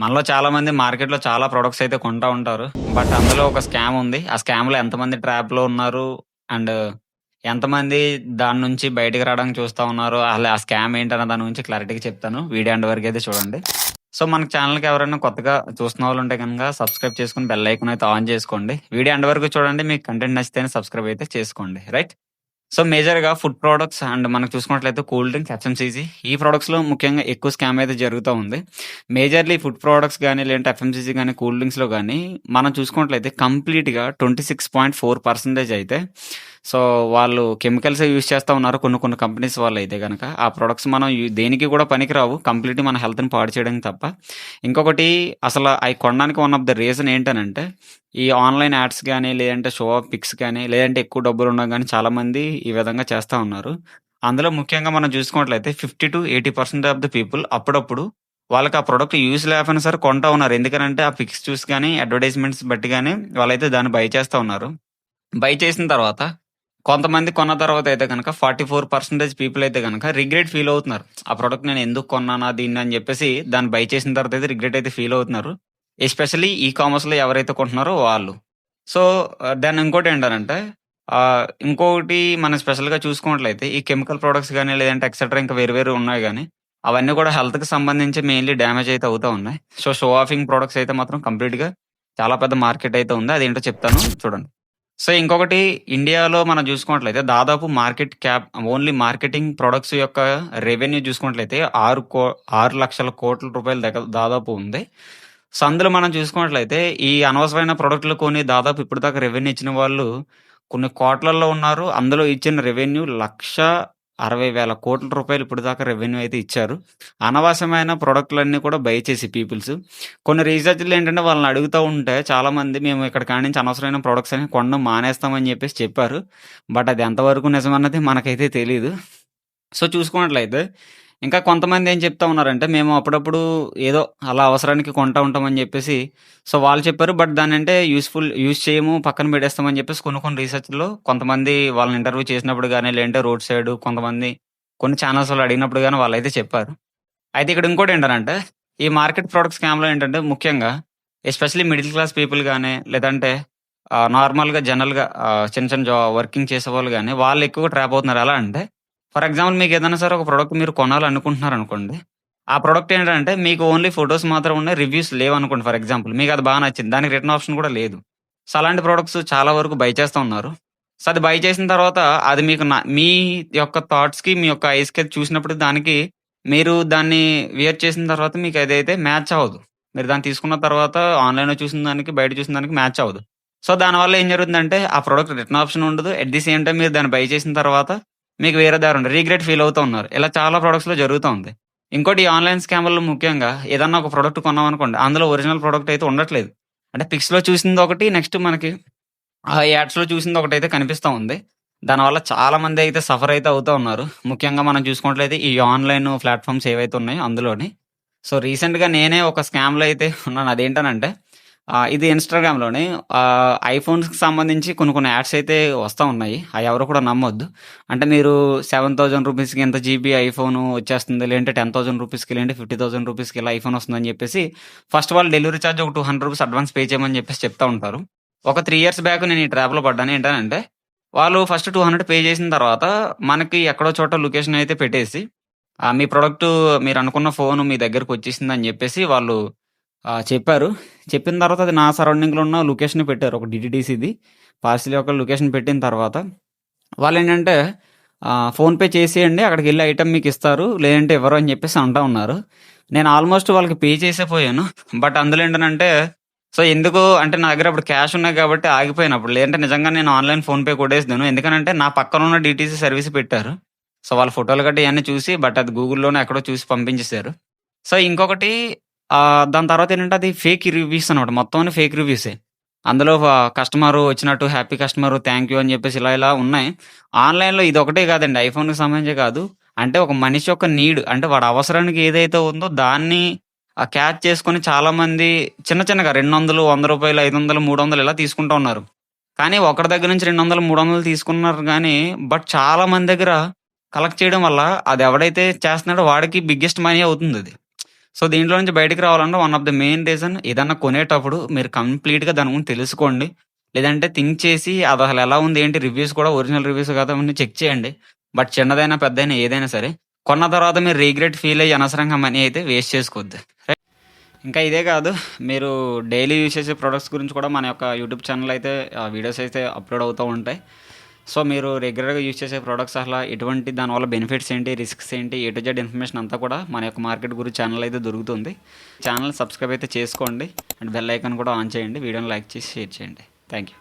మనలో చాలా మంది మార్కెట్‌లో చాలా ప్రొడక్ట్స్ అయితే కొంటా ఉంటారు. బట్ అందులో ఒక స్కామ్ ఉంది. ఆ స్కామ్‌లో ఎంతమంది ట్రాప్‌లో ఉన్నారు? అండ్ ఎంతమంది దాని నుంచి బయటికి రావడానికి చూస్తా ఉన్నారు? అసలు ఆ స్కామ్ ఏంటన్న దాని గురించి క్లారిటీగా చెప్తాను. వీడియో అండ్ వరకు అయితే చూడండి. సో, మన ఛానల్కి ఎవరైనా కొత్తగా చూస్తున్న వాళ్ళు ఉంటే కనుక సబ్స్క్రైబ్ చేసుకొని బెల్ ఐకన్ అయితే ఆన్ చేసుకోండి. వీడియో అండ్ వరకు చూడండి. మీకు కంటెంట్ నచ్చితేనే సబ్స్క్రైబ్ అయితే చేసుకోండి. రైట్? సో, మేజర్‌గా ఫుడ్ ప్రొడక్ట్స్ అండ్ మనకు చూసుకున్నట్లయితే కూల్ డ్రింక్స్, ఎఫ్ఎంసీజీ ఈ ప్రోడక్ట్స్లో ముఖ్యంగా ఎక్కువ స్కామ్ అయితే జరుగుతూ ఉంది. మేజర్‌లీ ఫుడ్ ప్రొడక్ట్స్ కానీ లేదంటే ఎఫ్ఎంసీజీ కానీ కూల్ డ్రింక్స్‌లో కానీ మనం చూసుకున్నట్లయితే కంప్లీట్‌గా 26.4% అయితే సో, వాళ్ళు కెమికల్స్ యూజ్ చేస్తూ ఉన్నారు. కొన్ని కొన్ని కంపెనీస్ వాళ్ళు అయితే కనుక ఆ ప్రొడక్ట్స్ మనం దేనికి కూడా పనికిరావు. కంప్లీట్‌గా మన హెల్త్‌ని పాడు చేయడానికి తప్ప. ఇంకొకటి అసలు అవి కొనడానికి వన్ ఆఫ్ ద రీజన్ ఏంటనంటే ఈ ఆన్‌లైన్ యాడ్స్ కానీ లేదంటే షో ఆఫ్ పిక్స్ కానీ లేదంటే ఎక్కువ డబ్బులు ఉండడం కానీ చాలామంది ఈ విధంగా చేస్తూ ఉన్నారు. అందులో ముఖ్యంగా మనం చూసుకున్నట్లయితే 50-80% ఆఫ్ ద పీపుల్ అప్పుడప్పుడు వాళ్ళకి ఆ ప్రొడక్ట్ యూజ్ లేకపోయినా సరే కొంటా ఉన్నారు. ఎందుకనంటే ఆ పిక్స్ చూసి కానీ అడ్వర్టైజ్‌మెంట్స్ బట్టి కానీ వాళ్ళైతే దాన్ని బై చేస్తూ ఉన్నారు. బై చేసిన తర్వాత కొంతమంది కొన్న తర్వాత అయితే కనుక ఫార్టీ ఫోర్ పర్సెంటేజ్ పీపుల్ అయితే కనుక రిగ్రెట్ ఫీల్ అవుతున్నారు. ఆ ప్రోడక్ట్ నేను ఎందుకు కొన్నానా దీన్ని అని చెప్పేసి దాన్ని బై చేసిన తర్వాత అయితే రిగ్రెట్ అయితే ఫీల్ అవుతున్నారు. ఎస్పెషల్లీ ఈ కామర్స్‌లో ఎవరైతే కొంటున్నారో వాళ్ళు. సో, దాన్ని ఇంకోటి ఏంటనంటే ఇంకొకటి మనం స్పెషల్‌గా చూసుకున్నట్లయితే ఈ కెమికల్ ప్రొడక్ట్స్ కానీ లేదంటే ఎక్సెట్రా ఇంకా వేరు వేరు ఉన్నాయి కానీ అవన్నీ కూడా హెల్త్‌కి సంబంధించి మెయిన్‌లీ డ్యామేజ్ అయితే అవుతూ ఉన్నాయి. సో, షో ఆఫింగ్ ప్రొడక్ట్స్ అయితే మాత్రం కంప్లీట్‌గా చాలా పెద్ద మార్కెట్ అయితే ఉంది. అదేంటో చెప్తాను చూడండి. సో, ఇంకొకటి ఇండియాలో మనం చూసుకున్నట్లయితే దాదాపు market cap only marketing products యొక్క రెవెన్యూ చూసుకున్నట్లయితే ఆరు కో ఆరు లక్షల కోట్ల రూపాయల దగ్గర దాదాపు ఉంది. సో, అందులో మనం చూసుకున్నట్లయితే ఈ అనవసరమైన ప్రొడక్ట్‌లు కొన్ని దాదాపు ఇప్పటిదాకా రెవెన్యూ ఇచ్చిన వాళ్ళు కొన్ని కోట్లల్లో ఉన్నారు. అందులో ఇచ్చిన రెవెన్యూ లక్ష అరవై వేల కోట్ల రూపాయలు ఇప్పటిదాకా రెవెన్యూ అయితే ఇచ్చారు. అనవసరమైన ప్రొడక్ట్‌లన్నీ కూడా బై చేసి పీపుల్స్. కొన్ని రీసెర్చ్‌లు ఏంటంటే వాళ్ళని అడుగుతా ఉంటే చాలామంది మేము ఇక్కడ కాడి నుంచి అనవసరమైన ప్రొడక్ట్స్ అని కొనడం మానేస్తామని చెప్పేసి చెప్పారు. బట్ అది ఎంతవరకు నిజమన్నది మనకైతే తెలియదు సో, చూసుకున్నట్లయితే ఇంకా కొంతమంది ఏం చెప్తా ఉన్నారంటే మేము అప్పుడప్పుడు ఏదో అలా అవసరానికి కొంటా ఉంటామని చెప్పేసి సో, వాళ్ళు చెప్పారు. బట్ దాని అంటే యూస్ఫుల్ యూజ్ చేయము పక్కన పెట్టేస్తామని చెప్పేసి కొన్ని కొన్ని రీసెర్చ్‌లో కొంతమంది వాళ్ళని ఇంటర్వ్యూ చేసినప్పుడు కానీ లేదంటే రోడ్ సైడ్ కొంతమంది కొన్ని ఛానల్స్‌లో అడిగినప్పుడు గాని వాళ్ళైతే చెప్పారు. అయితే ఇక్కడ ఇంకోటి ఏంటంటే ఈ మార్కెట్ ప్రొడక్ట్ స్కామ్‌లో ఏంటంటే ముఖ్యంగా ఎస్పెషల్లీ మిడిల్ క్లాస్ పీపుల్ కానీ లేదంటే నార్మల్‌గా జనరల్‌గా చిన్న చిన్న జా వర్కింగ్ చేసే వాళ్ళు కానీ వాళ్ళు ఎక్కువ ట్రాప్ అవుతున్నారు. ఎలా అంటే ఫర్ ఎగ్జాంపుల్ మీకు ఏదైనా సరే ఒక ప్రోడక్ట్ మీరు కొనాలనుకుంటున్నారు అనుకోండి ఆ ప్రోడక్ట్ ఏంటంటే మీకు ఓన్లీ ఫొటోస్ మాత్రం ఉన్నాయి. రివ్యూస్ లేవనుకోండి ఫర్ ఎగ్జాంపుల్. మీకు అది బాగా నచ్చింది. దానికి రిటర్న్ ఆప్షన్ కూడా లేదు. సో, అలాంటి ప్రోడక్ట్స్ చాలా వరకు బై చేస్తూ ఉన్నారు. సో, అది బై చేసిన తర్వాత అది మీకు మీ యొక్క థాట్స్‌కి, మీ యొక్క ఐస్‌కి అది చూసినప్పుడు దానికి మీరు దాన్ని వియర్ చేసిన తర్వాత మీకు అదైతే మ్యాచ్ అవ్వదు. మీరు దాన్ని తీసుకున్న తర్వాత ఆన్‌లైన్‌లో చూసిన దానికి, బయట చూసిన దానికి మ్యాచ్ అవ్వదు. సో, దానివల్ల ఏం జరుగుతుందంటే ఆ ప్రోడక్ట్ రిటర్న్ ఆప్షన్ ఉండదు. ఎట్ ది సేమ్ టైం మీరు దాన్ని బై చేసిన తర్వాత మీకు వేరే దారి ఉండదు. రీగ్రెట్ ఫీల్ అవుతూ ఉన్నారు. ఇలా చాలా ప్రొడక్ట్స్‌లో జరుగుతూ ఉంది. ఇంకోటి ఈ ఆన్‌లైన్ స్కామ్లో ముఖ్యంగా ఏదన్నా ఒక ప్రొడక్ట్ కొన్నామనుకోండి. అందులో ఒరిజినల్ ప్రొడక్ట్ అయితే ఉండట్లేదు. అంటే పిక్స్‌లో చూసింది ఒకటి నెక్స్ట్ మనకి ఆ యాడ్స్‌లో చూసింది ఒకటి అయితే కనిపిస్తూ ఉంది. దానివల్ల చాలా మంది అయితే సఫర్ అయితే అవుతూ ఉన్నారు. ముఖ్యంగా మనం చూసుకున్నట్లయితే ఈ ఆన్‌లైన్ ప్లాట్‌ఫార్మ్స్ ఏవైతే ఉన్నాయో అందులోని. సో, రీసెంట్‌గా నేనే ఒక స్కామ్‌లో అయితే ఉన్నాను. అదేంటనంటే ఇది ఇన్‌స్టాగ్రామ్‌లోని ఐఫోన్స్‌కి సంబంధించి కొన్ని కొన్ని యాడ్స్ అయితే వస్తూ ఉన్నాయి. అవి ఎవరు కూడా నమ్మొద్దు. అంటే మీరు 7000 రూపీస్‌కి ఎంత జీబీ ఐఫోన్ వచ్చేస్తుంది. లేదంటే 10,000 రూపీస్‌కి లేదంటే 50,000 రూపీస్‌కి ఇలా ఐఫోన్ వస్తుందని చెప్పేసి ఫస్ట్ వాళ్ళు డెలివరీ ఛార్జ్ ఒక 200 రూపీస్ అడ్వాన్స్ పే చేయమని చెప్పేసి చెప్తా ఉంటారు. ఒక త్రీ ఇయర్స్ బ్యాక్ నేను ఈ ట్రాప్‌లో పడ్డాను. ఏంటంటే వాళ్ళు ఫస్ట్ 200 పే చేసిన తర్వాత మనకి ఎక్కడో చోట లొకేషన్ అయితే పెట్టేసి మీ ప్రొడక్ట్ మీరు అనుకున్న ఫోన్ మీ దగ్గరికి వచ్చేసిందని చెప్పేసి వాళ్ళు చెప్పారు. చెప్పిన తర్వాత అది నా సరౌండింగ్‌లో ఉన్న లొకేషన్ పెట్టారు. ఒక డీటీడీసీది పార్సిల్ యొక్క లొకేషన్ పెట్టిన తర్వాత వాళ్ళేంటంటే ఆహ్, ఫోన్‌పే చేసేయండి. అక్కడికెళ్ళి ఐటెమ్ మీకు ఇస్తారు. లేదంటే ఇవ్వరు అని చెప్పేసి అంటా ఉన్నారు. నేను ఆల్మోస్ట్ వాళ్ళకి పే చేసే పోయాను. బట్ అందులో ఏంటనంటే సో, ఎందుకు అంటే నా దగ్గర అప్పుడు క్యాష్ ఉన్నాయి కాబట్టి ఆగిపోయాను అప్పుడు. లేదంటే నిజంగా నేను ఆన్‌లైన్ ఫోన్‌పే కొట్టేసాను. ఎందుకనంటే నా పక్కన ఉన్న డీటీసీ సర్వీస్ పెట్టారు. సో, వాళ్ళ ఫోటోలు గట్టా ఇయన్నీ చూసి బట్ అది గూగుల్‌లోనే ఎక్కడో చూసి పంపించేసారు. సో, ఇంకొకటి ఆహ్, దాని తర్వాత ఏంటంటే అది ఫేక్ రివ్యూస్ అనమాట. మొత్తం అన్ని ఫేక్ రివ్యూసే. అందులో కస్టమర్ వచ్చినట్టు హ్యాపీ కస్టమర్ థాంక్ యూ అని చెప్పేసి ఇలా ఇలా ఉన్నాయి. ఆన్‌లైన్‌లో ఇదొకటే కాదండి. ఐఫోన్‌కి సంబంధించే కాదు. అంటే ఒక మనిషి యొక్క నీడ్ అంటే వాడి అవసరానికి ఏదైతే ఉందో దాన్ని ఆహ్, క్యాచ్ చేసుకొని చాలామంది చిన్న చిన్నగా 200, రూ. 100, 500, 300 ఇలా తీసుకుంటా ఉన్నారు. కానీ ఒకడి దగ్గర నుంచి 200, 300 తీసుకున్నారు గానీ బట్ చాలా మంది దగ్గర కలెక్ట్ చేయడం వల్ల అది ఎవడైతే చేస్తున్నాడో వాడికి బిగ్గెస్ట్ మనీ అవుతుందది. సో దీంట్లో నుంచి బయటికి రావాలంటే one of the main reason ఏదన్నా కొనేటప్పుడు మీరు కంప్లీట్‌గా దాని గురించి తెలుసుకోండి. లేదంటే థింక్ చేసి అది అసలు ఎలా ఉంది ఏంటి రివ్యూస్ కూడా ఒరిజినల్ రివ్యూస్ కదా అవన్నీ చెక్ చేయండి. బట్ చిన్నదైనా, పెద్దైనా ఏదైనా సరే కొన్న తర్వాత మీరు రీగ్రెట్ ఫీల్ అయ్యి అనవసరంగా మనీ అయితే వేస్ట్ చేసుకోవద్దు. రైట్. ఇంకా ఇదే కాదు మీరు డైలీ యూస్ చేసే ప్రొడక్ట్స్ గురించి కూడా మన యొక్క యూట్యూబ్ ఛానల్ అయితే వీడియోస్ అయితే అప్‌లోడ్ అవుతూ ఉంటాయి. సో మీరు రెగ్యులర్‌గా యూజ్ చేసే ప్రొడక్ట్స్ అసల ఎటువంటి దానివల్ల బెనిఫిట్స్ ఏంటి, రిస్క్స్ ఏంటి, ఏ టు జెడ్ ఇన్ఫర్మేషన్ అంతా కూడా మన యొక్క మార్కెట్ గురించి ఛానల్ అయితే దొరుకుతుంది. ఛానల్ సబ్స్క్రైబ్ అయితే చేసుకోండి. అండ్ బెల్ ఐకాన్ కూడా ఆన్ చేయండి. వీడియోని లైక్ చేసి షేర్ చేయండి. Thank you.